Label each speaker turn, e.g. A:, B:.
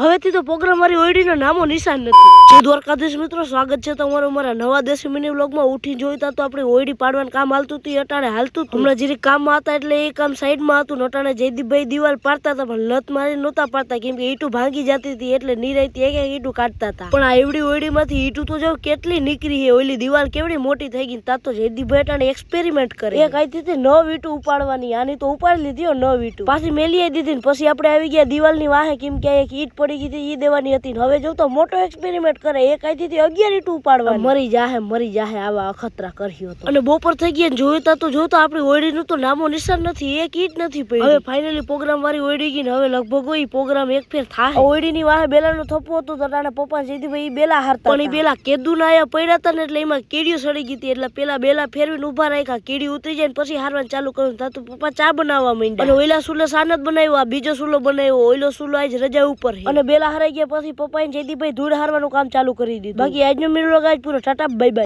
A: હવેથી તો પ્રોગ્રામ મારી ઓઈડીનો નામો નિશાન નથી. જે દ્વારકાધીશ મિત્રો, સ્વાગત છે તમારો મારા નવા દેશી મિની વ્લોગમાં ઉઠી જોઈતા તો આપણે ઓઈડી પાડવાનું કામ હાલતું હતું અટાણે હાલતું હતું. હમણાં જરીક કામમાં હતા એટલે એ કામ સાઈડમાં હતું અટાણે જયદીપભાઈ દિવાલ પાડતા હતા, પણ લત મારી નહોતા પાડતા, કેમ કે ઈટું ભાંગી જતી હતી એટલે નિરાયતી એક એક ઈટું કાઢતા હતા. પણ આ એવડી ઓઈડીમાંથી ઈટું તો જો કેટલી નીકળી છે ઓલી દિવાલ કેવડી મોટી થઈ ગઈ તા તો જયદીપભાઈ અટાણે એક્સપેરિમેન્ટ કરે. એક આઈ હતી નવ ઈટું ઉપાડવાની, આની તો ઉપાડી લીધી નવ ઈટું. પાછી મેલી દીધી પછી આપણે આવી ગયા દિવાલની વાહે, કેમ કે એક ઈટ પડી ગઈ હતી એ દેવાની હતી હવે જો તો મોટો એક્સપેરિમેન્ટ કરે એક હતી અગિયાર ઈટ ઉપાડવા મરી જાહે મરી જાહે આવા અખતરા કર્યો હતો અને બપોર થઈ ગયા ને જોયું તો જોયું તો આપણી ઓયડીનું તો નામો નિશાન નથી એક ઈટ નથી પડી. હવે ફાઇનલી પ્રોગ્રામ વાળી ઓયડી ગઈ ને હવે લગભગ એ પ્રોગ્રામ એક ફેર થાય ઓયડીની વાહે બેલાનો થપ્પો હતો તો તારા પપ્પા જઈથી ભાઈ બેલા હારતા પણ એ બેલા કેદુ ના આયા પડ્યા હતા ને એટલે એમાં કેડીઓ સડી ગઈ હતી એટલે પેલા બેલા ફેરવીને ઊભા રાખ્યા કેડી ઉતરી જાય ને પછી હારવાનું ચાલુ કર્યું. તા પપ્પા ચા બનાવવા માંડ્યા. અને ઓઈલા સુલે સાનત બનાવ્યો આ બીજો સુલો બનાવ્યો ઓઈલો સુલો આજ રજા ઉપર. અને બેલા હરાઈ ગયા, પછી પપ્પાએ જયદીપભાઈ ધૂળ હારવાનું કામ ચાલુ કરી દીધું. બાકી આજનો મેળો આજ પૂરો, ટાટા બાય બાય